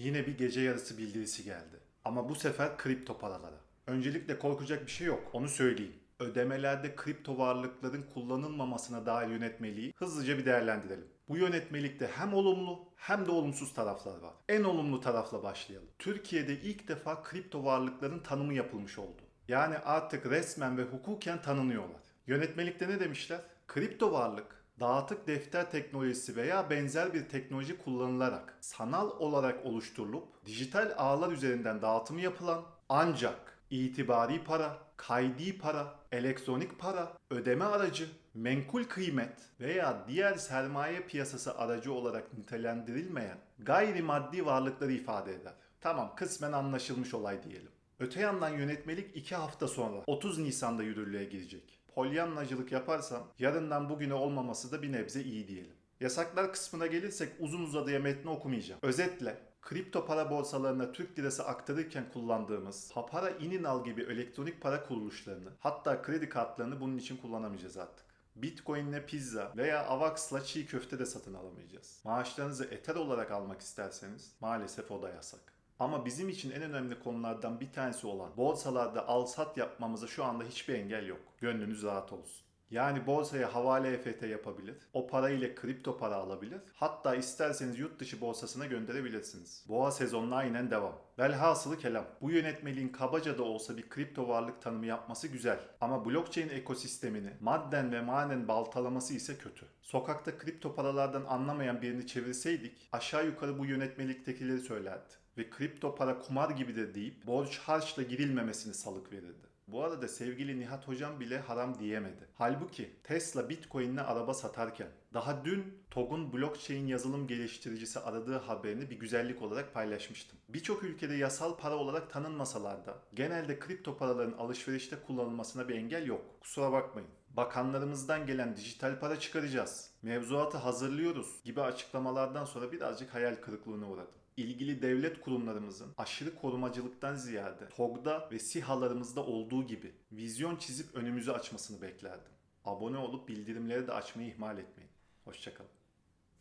Yine bir gece yarısı bildirisi geldi. Ama bu sefer kripto paralara. Öncelikle korkacak bir şey yok. Onu söyleyeyim. Ödemelerde kripto varlıkların kullanılmamasına dair yönetmeliği hızlıca bir değerlendirelim. Bu yönetmelikte hem olumlu hem de olumsuz taraflar var. En olumlu tarafla başlayalım. Türkiye'de ilk defa kripto varlıkların tanımı yapılmış oldu. Yani artık resmen ve hukuken tanınıyorlar. Yönetmelikte ne demişler? Kripto varlık dağıtık defter teknolojisi veya benzer bir teknoloji kullanılarak sanal olarak oluşturulup dijital ağlar üzerinden dağıtımı yapılan ancak itibari para, kaydi para, elektronik para, ödeme aracı, menkul kıymet veya diğer sermaye piyasası aracı olarak nitelendirilmeyen gayrimaddi varlıkları ifade eder. Tamam kısmen anlaşılmış olay diyelim. Öte yandan yönetmelik 2 hafta sonra 30 Nisan'da yürürlüğe girecek. Polyanlacılık yaparsam yarından bugüne olmaması da bir nebze iyi diyelim. Yasaklar kısmına gelirsek uzun uzadıya metni okumayacağım. Özetle kripto para borsalarına Türk lirası aktarırken kullandığımız Papara Ininal gibi elektronik para kuruluşlarını hatta kredi kartlarını bunun için kullanamayacağız artık. Bitcoin'le pizza veya Avax'la çiğ köfte de satın alamayacağız. Maaşlarınızı Ether olarak almak isterseniz maalesef o da yasak. Ama bizim için en önemli konulardan bir tanesi olan borsalarda al sat yapmamıza şu anda hiçbir engel yok. Gönlünüz rahat olsun. Yani borsaya havale EFT yapabilir. O parayla kripto para alabilir. Hatta isterseniz yurt dışı borsasına gönderebilirsiniz. Boğa sezonuna aynen devam. Velhasılı kelam. Bu yönetmeliğin kabaca da olsa bir kripto varlık tanımı yapması güzel. Ama blockchain ekosistemini madden ve manen baltalaması ise kötü. Sokakta kripto paralardan anlamayan birini çevirseydik aşağı yukarı bu yönetmeliktekileri söylerdi. Ve kripto para kumar gibidir deyip borç harçla girilmemesini salık verirdi. Bu arada sevgili Nihat hocam bile haram diyemedi. Halbuki Tesla Bitcoin'le araba satarken daha dün TOG'un blockchain yazılım geliştiricisi aradığı haberini bir güzellik olarak paylaşmıştım. Birçok ülkede yasal para olarak tanınmasalar da genelde kripto paraların alışverişte kullanılmasına bir engel yok. Kusura bakmayın. Bakanlarımızdan gelen dijital para çıkaracağız. Mevzuatı hazırlıyoruz gibi açıklamalardan sonra birazcık hayal kırıklığına uğradım ilgili devlet kurumlarımızın aşırı korumacılıktan ziyade TOG'da ve SİHA'larımızda olduğu gibi vizyon çizip önümüzü açmasını beklerdim. Abone olup bildirimleri de açmayı ihmal etmeyin. Hoşçakalın.